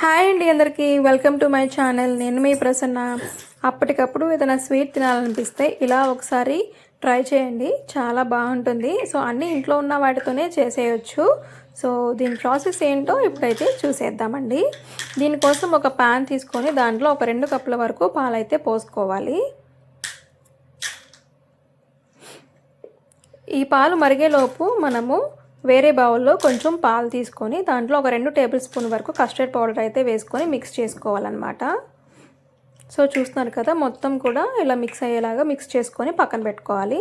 Hi అండి అందరికీ. Welcome to my channel. నేను మీ ప్రసన్న. అప్పటికప్పుడు ఏదైనా స్వీట్ తినాలనిపిస్తే ఇలా ఒకసారి ట్రై చేయండి. చాలా బాగుంటుంది. సో అన్నీ ఇంట్లో ఉన్న వాటితోనే చేసేయచ్చు. సో దీని ప్రాసెస్ ఏంటో ఇప్పుడైతే చూసేద్దామండి. దీనికోసం ఒక ప్యాన్ తీసుకొని దాంట్లో ఒక రెండు కప్పుల వరకు పాలైతే పోసుకోవాలి. ఈ పాలు మరిగేలోపు మనము వేరే బౌల్లో కొంచెం పాలు తీసుకొని దాంట్లో ఒక రెండు టేబుల్ స్పూన్ వరకు కస్టర్డ్ పౌడర్ అయితే వేసుకొని మిక్స్ చేసుకోవాలన్నమాట. సో చూస్తున్నారు కదా మొత్తం కూడా ఇలా మిక్స్ అయ్యేలాగా మిక్స్ చేసుకొని పక్కన పెట్టుకోవాలి.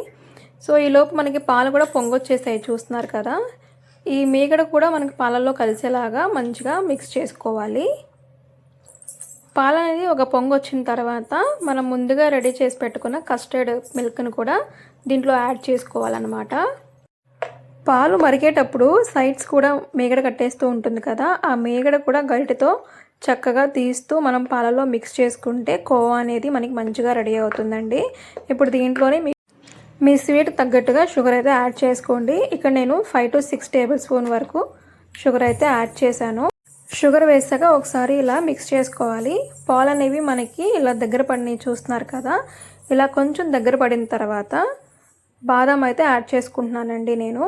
సో ఈలోపు మనకి పాలు కూడా పొంగొచ్చేసాయి చూస్తున్నారు కదా. ఈ మీగడ కూడా మనకి పాలల్లో కలిసేలాగా మంచిగా మిక్స్ చేసుకోవాలి. పాలు అనేది ఒక పొంగు వచ్చిన తర్వాత మనం ముందుగా రెడీ చేసి పెట్టుకున్న కస్టర్డ్ మిల్క్ను కూడా దీంట్లో యాడ్ చేసుకోవాలన్నమాట. పాలు మరిగేటప్పుడు సైడ్స్ కూడా మేగడ కట్టేస్తూ ఉంటుంది కదా ఆ మేగడ కూడా గరిటెతో చక్కగా తీస్తూ మనం పాలలో మిక్స్ చేసుకుంటే కోవా అనేది మనకి మంచిగా రెడీ అవుతుందండి. ఇప్పుడు దీంట్లోనే మీ మీ స్వీట్ తగ్గట్టుగా షుగర్ అయితే యాడ్ చేసుకోండి. ఇక్కడ నేను five to six tablespoon వరకు షుగర్ అయితే యాడ్ చేశాను. షుగర్ వేసాక ఒకసారి ఇలా మిక్స్ చేసుకోవాలి. పాలు అనేవి మనకి ఇలా దగ్గర పడినవి చూస్తున్నారు కదా ఇలా కొంచెం దగ్గర పడిన తర్వాత బాదం అయితే యాడ్ చేసుకుంటున్నానండి నేను.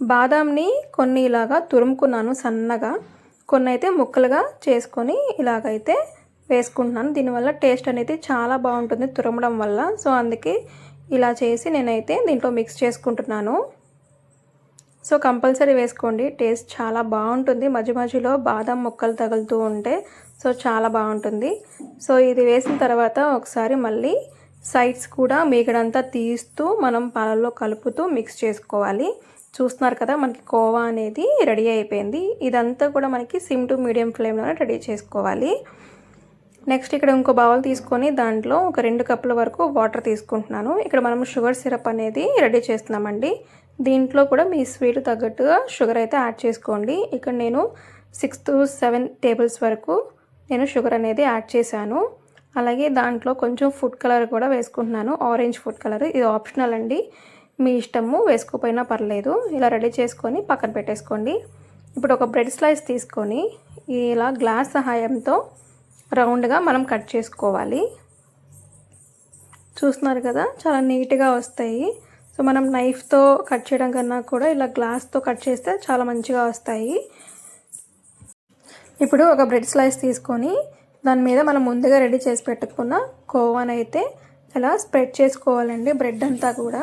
బాదాంని కొన్ని ఇలాగా తురుముకున్నాను సన్నగా. కొన్ని అయితే ముక్కలుగా చేసుకొని ఇలాగైతే వేసుకుంటున్నాను. దీనివల్ల టేస్ట్ అనేది చాలా బాగుంటుంది తురమడం వల్ల. సో అందుకే ఇలా చేసి నేనైతే దీంట్లో మిక్స్ చేసుకుంటున్నాను. సో కంపల్సరీ వేసుకోండి. టేస్ట్ చాలా బాగుంటుంది. మధ్య మధ్యలో బాదం ముక్కలు తగులుతూ ఉంటే సో చాలా బాగుంటుంది. సో ఇది వేసిన తర్వాత ఒకసారి మళ్ళీ సైడ్స్ కూడా మీగడంతా తీస్తూ మనం పాలల్లో కలుపుతూ మిక్స్ చేసుకోవాలి. చూస్తున్నారు కదా మనకి కోవా అనేది రెడీ అయిపోయింది. ఇదంతా కూడా మనకి సిమ్ టు మీడియం ఫ్లేమ్లోనే రెడీ చేసుకోవాలి. నెక్స్ట్ ఇక్కడ ఇంకో బౌల్ తీసుకొని దాంట్లో ఒక రెండు కప్పుల వరకు వాటర్ తీసుకుంటున్నాను. ఇక్కడ మనం షుగర్ సిరప్ అనేది రెడీ చేస్తున్నామండి. దీంట్లో కూడా మీ స్వీట్ తగ్గట్టుగా షుగర్ అయితే యాడ్ చేసుకోండి. ఇక్కడ నేను సిక్స్ టు సెవెన్ టేబుల్స్ వరకు నేను షుగర్ అనేది యాడ్ చేశాను. అలాగే దాంట్లో కొంచెం ఫుడ్ కలర్ కూడా వేసుకుంటున్నాను. ఆరెంజ్ ఫుడ్ కలర్ ఇది ఆప్షనల్ అండి. మీ ఇష్టము వేసుకోపోయినా పర్లేదు. ఇలా రెడీ చేసుకొని పక్కన పెట్టేసుకోండి. ఇప్పుడు ఒక బ్రెడ్ స్లైస్ తీసుకొని ఇలా గ్లాస్ సహాయంతో రౌండ్గా మనం కట్ చేసుకోవాలి. చూస్తున్నారు కదా? చాలా నీట్గా వస్తాయి. సో మనం నైఫ్తో కట్ చేయడం కన్నా కూడా ఇలా గ్లాస్తో కట్ చేస్తే చాలా మంచిగా వస్తాయి. ఇప్పుడు ఒక బ్రెడ్ స్లైస్ తీసుకొని దాని మీద మనం ముందుగా రెడీ చేసి పెట్టుకున్న కోవానైతే ఇలా స్ప్రెడ్ చేసుకోవాలండి బ్రెడ్ అంతా కూడా.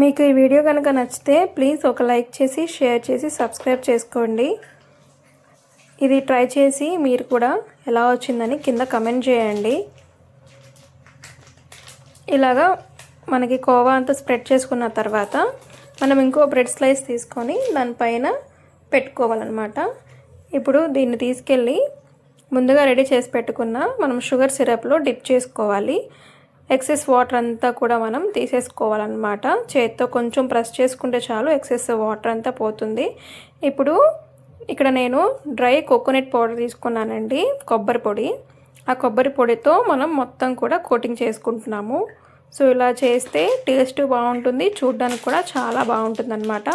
మీకు ఈ వీడియో కనుక నచ్చితే ప్లీజ్ ఒక లైక్ చేసి షేర్ చేసి సబ్స్క్రైబ్ చేసుకోండి. ఇది ట్రై చేసి మీరు కూడా ఎలా వచ్చిందని కింద కమెంట్ చేయండి. ఇలాగా మనకి కోవా అంతా స్ప్రెడ్ చేసుకున్న తర్వాత మనం ఇంకో బ్రెడ్ స్లైస్ తీసుకొని దానిపైన పెట్టుకోవాలన్నమాట. ఇప్పుడు దీన్ని తీసుకెళ్ళి ముందుగా రెడీ చేసి పెట్టుకున్న మనం షుగర్ సిరప్లో డిప్ చేసుకోవాలి. ఎక్సెస్ వాటర్ అంతా కూడా మనం తీసేసుకోవాలన్నమాట. చేత్తో కొంచెం ప్రెస్ చేసుకుంటే చాలు ఎక్సెస్ వాటర్ అంతా పోతుంది. ఇప్పుడు ఇక్కడ నేను డ్రై కోకోనట్ పౌడర్ తీసుకున్నానండి కొబ్బరి పొడి. ఆ కొబ్బరి పొడితో మనం మొత్తం కూడా కోటింగ్ చేసుకుంటున్నాము. సో ఇలా చేస్తే టేస్ట్ బాగుంటుంది చూడ్డానికి కూడా చాలా బాగుంటుంది అనమాట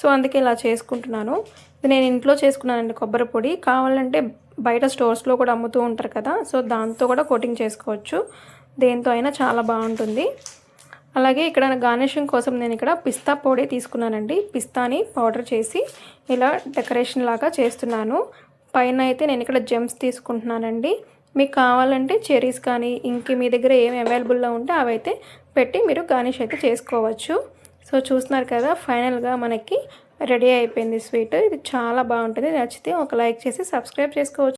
సో అందుకే ఇలా చేసుకుంటున్నాను. ఇది నేను ఇంట్లో చేసుకున్నానండి కొబ్బరి పొడి. కావాలంటే బయట స్టోర్స్లో కూడా అమ్ముతూ ఉంటారు కదా సో దాంతో కూడా కోటింగ్ చేసుకోవచ్చు. దేంతో అయినా చాలా బాగుంటుంది. అలాగే ఇక్కడ గార్నిషింగ్ కోసం నేను ఇక్కడ పిస్తా పొడి తీసుకున్నానండి. పిస్తాని పౌడర్ చేసి ఇలా డెకరేషన్ లాగా చేస్తున్నాను. పైన అయితే నేను ఇక్కడ జెమ్స్ తీసుకుంటున్నానండి. మీకు కావాలంటే చెరీస్ కానీ ఇంక మీ దగ్గర ఏమి అవైలబుల్లో ఉంటే అవైతే పెట్టి మీరు గార్నిష్ అయితే చేసుకోవచ్చు. సో చూస్తున్నారు కదా ఫైనల్గా మనకి రెడీ అయిపోయింది స్వీట్. ఇది చాలా బాగుంటుంది. నచ్చితే ఒక లైక్ చేసి సబ్స్క్రైబ్ చేసుకోవచ్చు.